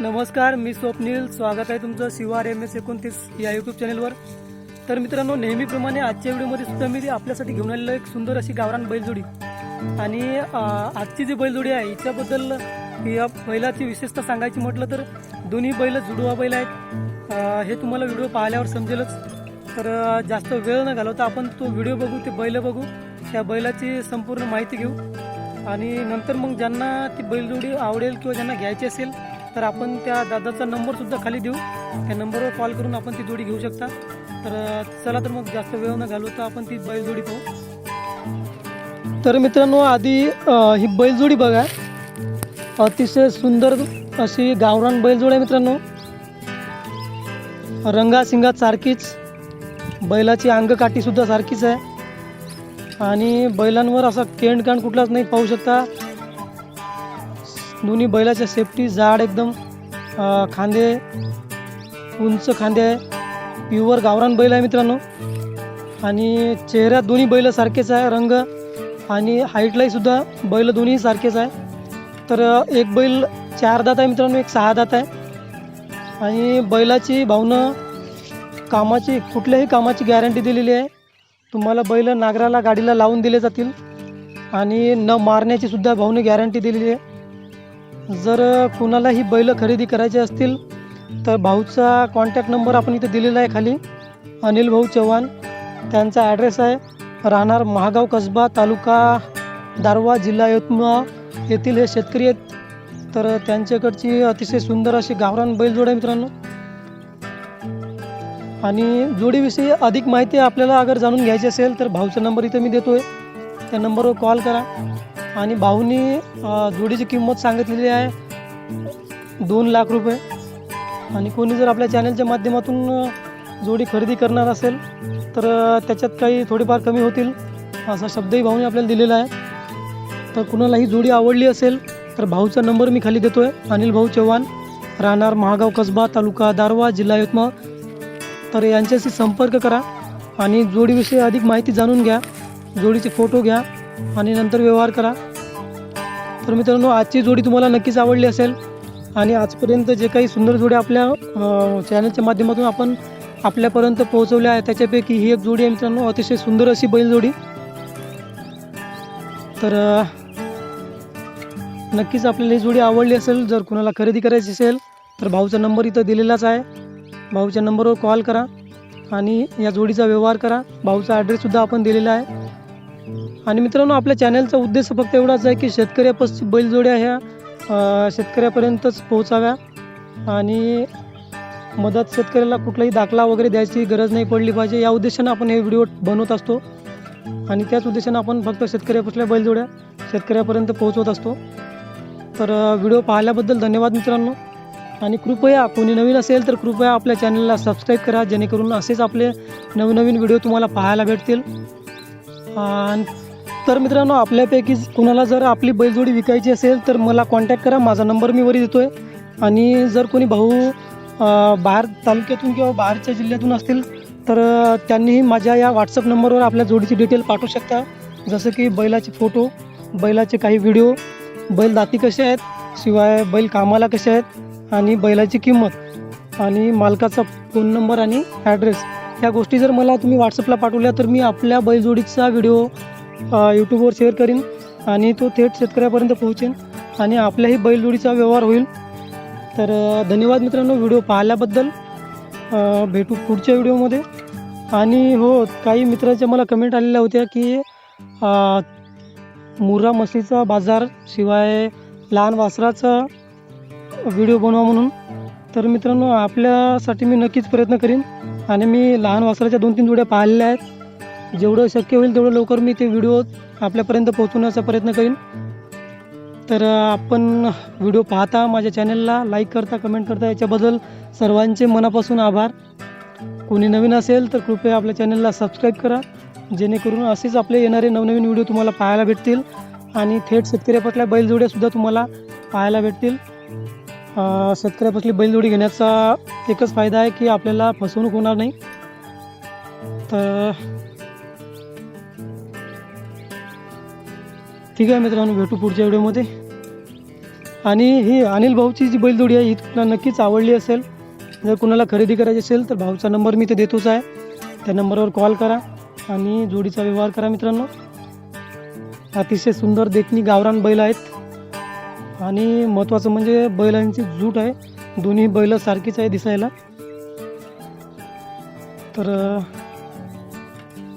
नमस्कार मी स्वप्नील. स्वागत आहे तुमचं शिवार एम एस एकोणतीस या यूट्यूब चॅनलवर तर मित्रांनो नेहमीप्रमाणे आजच्या व्हिडिओमध्ये सुद्धा मी आपल्यासाठी घेऊन आलेलं एक सुंदर अशी गावरान बैलजोडी. आणि आजची जी बैलजोडी आहे हिच्याबद्दल या बैलाची विशेषता सांगायची म्हटलं तर दोन्ही बैल जुडवा बैल आहेत. हे तुम्हाला व्हिडिओ पाहिल्यावर समजेलच. तर जास्त वेळ न घालवता आपण तो व्हिडिओ बघू ते बैल बघू त्या बैलाची संपूर्ण माहिती घेऊ. आणि नंतर मग ज्यांना ती बैलजोडी आवडेल किंवा ज्यांना घ्यायची असेल तर आपण त्या दादाचा नंबरसुद्धा खाली देऊ. त्या नंबरवर कॉल करून आपण ती जोडी घेऊ शकता. तर चला तर मग जास्त वेळ न घालवता आपण ती बैलजोडी पाहू. तर मित्रांनो आधी ही बैलजोडी बघा. अतिशय सुंदर अशी गावरान बैलजोड आहे मित्रांनो. रंगासिंगात सारखीच. बैलाची अंगकाठीसुद्धा सारखीच आहे. आणि बैलांवर असा केंड कांड कुठलाच नाही पाहू शकता. दोन्ही बैलाच्या सेफ्टी जाड एकदम खांदे उंच खांदे आहे प्युअर गावरान बैल आहे मित्रांनो. आणि चेहऱ्यात दोन्ही बैल सारखेच आहे रंग आणि हाईटलाही सुद्धा बैल दोन्ही सारखेच आहे. तर एक बैल चार दात आहे मित्रांनो एक सहा दात आहे. आणि बैलाची भावनं कामाची कुठल्याही कामाची गॅरंटी दिलेली आहे. तुम्हाला बैल नागराला गाडीला लावून दिले जातील. आणि न मारण्याची सुद्धा गॅरंटी दिलेली आहे. जर कुणालाही बैल खरेदी करायची असतील तर भाऊचा कॉन्टॅक्ट नंबर आपण इथे दिलेला आहे खाली. अनिल भाऊ चव्हाण त्यांचा ॲड्रेस आहे. राहणार महागाव कसबा तालुका दारवा जिल्हा यवतमाळ येथील हे शेतकरी आहेत. तर त्यांच्याकडची अतिशय सुंदर अशी गावरान बैलजोड आहे मित्रांनो. आणि जोडीविषयी अधिक माहिती आपल्याला अगर जाणून घ्यायची असेल तर भाऊचा नंबर इथे मी देतो आहे त्या नंबरवर कॉल करा. आणि भाऊनी जोडीची किंमत सांगितलेली आहे. दोन लाख रुपये. आणि कोणी जर आपल्या चॅनलच्या माध्यमातून जोडी खरेदी करणार असेल तर त्याच्यात काही थोडेफार कमी होतील असा शब्दही भाऊने आपल्याला दिलेला आहे. तर कुणाला ही जोडी आवडली असेल तर भाऊचा नंबर मी खाली देतो आहे अनिल भाऊ चव्हाण राहणार महागाव कसबा तालुका दारवा जिल्हा यवतमाळ. तर यांच्याशी संपर्क करा आणि जोडीविषयी अधिक माहिती जाणून घ्या. जोडीचे फोटो घ्या. आणि नंतर व्यवहार करा. तर मित्रांनो आजची जोडी तुम्हाला नक्कीच आवडली असेल. आणि आजपर्यंत जे काही सुंदर जोड्या आपल्या चॅनलच्या माध्यमातून आपण आपल्यापर्यंत पोहोचवल्या आहेत त्याच्यापैकी ही एक जोडी आहे मित्रांनो अतिशय सुंदर अशी बैलजोडी तर नक्कीच आपल्याला ही जोडी आवडली असेल जर कुणाला खरेदी करायची असेल तर भाऊचा नंबर इथं दिलेलाच आहे. भाऊच्या नंबरवर कॉल करा आणि या जोडीचा व्यवहार करा. भाऊचा ॲड्रेससुद्धा आपण दिलेला आहे. आणि मित्रांनो आपल्या चॅनलचा उद्देश फक्त एवढाच आहे की शेतकऱ्यापास बैलजोड्या ह्या शेतकऱ्यापर्यंतच पोहोचाव्या. आणि मदत शेतकऱ्याला कुठलाही दाखला वगैरे द्यायची गरज नाही पडली पाहिजे. या उद्देशानं आपण हे व्हिडिओ बनवत असतो. आणि त्याच उद्देशानं आपण फक्त शेतकऱ्यापासल्या बैलजोड्या शेतकऱ्यापर्यंत पोहोचवत असतो. तर व्हिडिओ पाहिल्याबद्दल धन्यवाद मित्रांनो. आणि कृपया कोणी नवीन असेल तर कृपया आपल्या चॅनलला सबस्क्राईब करा जेणेकरून असेच आपले नवनवीन व्हिडिओ तुम्हाला पाहायला भेटतील. आणि तर मित्रांनो आपल्यापैकी कुणाला जर आपली बैलजोडी विकायची असेल तर मला कॉन्टॅक्ट करा. माझा नंबर मी वरी देतो आहे आणि जर कोणी भाऊ बाहेर तालुक्यातून किंवा बाहेरच्या जिल्ह्यातून असतील तर त्यांनीही माझ्या या व्हॉट्सअप नंबरवर आपल्या जोडीची डिटेल पाठवू शकता. जसं की बैलाचे फोटो बैलाचे काही व्हिडिओ बैल दाती कसे आहेत शिवाय बैल कामाला कसे आहेत आणि बैलाची किंमत आणि मालकाचा फोन नंबर आणि ॲड्रेस ह्या गोष्टी जर मला तुम्ही व्हॉट्सअपला पाठवल्या तर मी आपल्या बैलजोडीचा व्हिडिओ यूट्यूबवर शेअर करीन आणि तो थेट शेतकऱ्यापर्यंत पोहोचेन आणि आपल्याही बैलजोडीचा व्यवहार होईल. तर धन्यवाद मित्रांनो व्हिडिओ पाहिल्याबद्दल. भेटू पुढच्या व्हिडिओमध्ये. आणि हो काही मित्राच्या मला कमेंट आलेल्या होत्या की मुर्रा मशीचा बाजार शिवाय लहान वासराचा व्हिडिओ बनवा म्हणून. तर मित्रांनो आपल्यासाठी मी नक्कीच प्रयत्न करीन आणि मी लहान वासराच्या दोन तीन जोड्या पाहिलेल्या आहेत. जेवढं शक्य होईल तेवढं लवकर मी ते व्हिडिओ आपल्यापर्यंत पोहोचवण्याचा प्रयत्न करीन. तर आपण व्हिडिओ पाहता माझ्या चॅनलला लाईक करता कमेंट करता याच्याबद्दल सर्वांचे मनापासून आभार. कोणी नवीन असेल तर कृपया आपल्या चॅनलला सबस्क्राईब करा जेणेकरून असेच आपले येणारे नवनवीन व्हिडिओ तुम्हाला पाहायला भेटतील आणि थेट शेतकऱ्यापटल्या बैलजोड्यासुद्धा तुम्हाला पाहायला भेटतील. शेतकऱ्यापटली शेतकऱ्यापासली बैलजोडी घेण्याचा एकच फायदा आहे की आपल्याला फसवणूक होणार नाही. तर ठीक आहे मित्रांनो भेटू पुढच्या व्हिडिओमध्ये. आणि ही अनिल भाऊची जी बैलजोडी आहे ही तुम्हाला नक्कीच आवडली असेल. जर कुणाला खरेदी करायची असेल तर भाऊचा नंबर मी ते देतोच आहे. त्या नंबरवर कॉल करा आणि जोडीचा व्यवहार करा मित्रांनो. अतिशय सुंदर देखणी गावरान बैल आहेत. आणि महत्त्वाचं म्हणजे बैलांची जूट आहे. दोन्ही बैल सारखीच आहे दिसायला. तर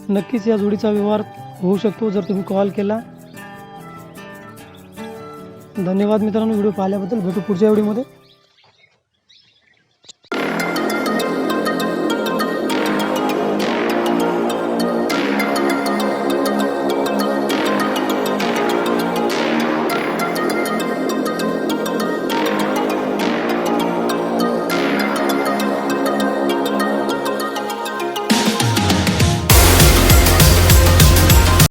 नक्कीच या जोडीचा व्यवहार होऊ शकतो जर तुम्ही कॉल केला. धन्यवाद मित्रांनो व्हिडिओ पाहिल्याबद्दल. भेटू पुढच्या व्हिडिओमध्ये.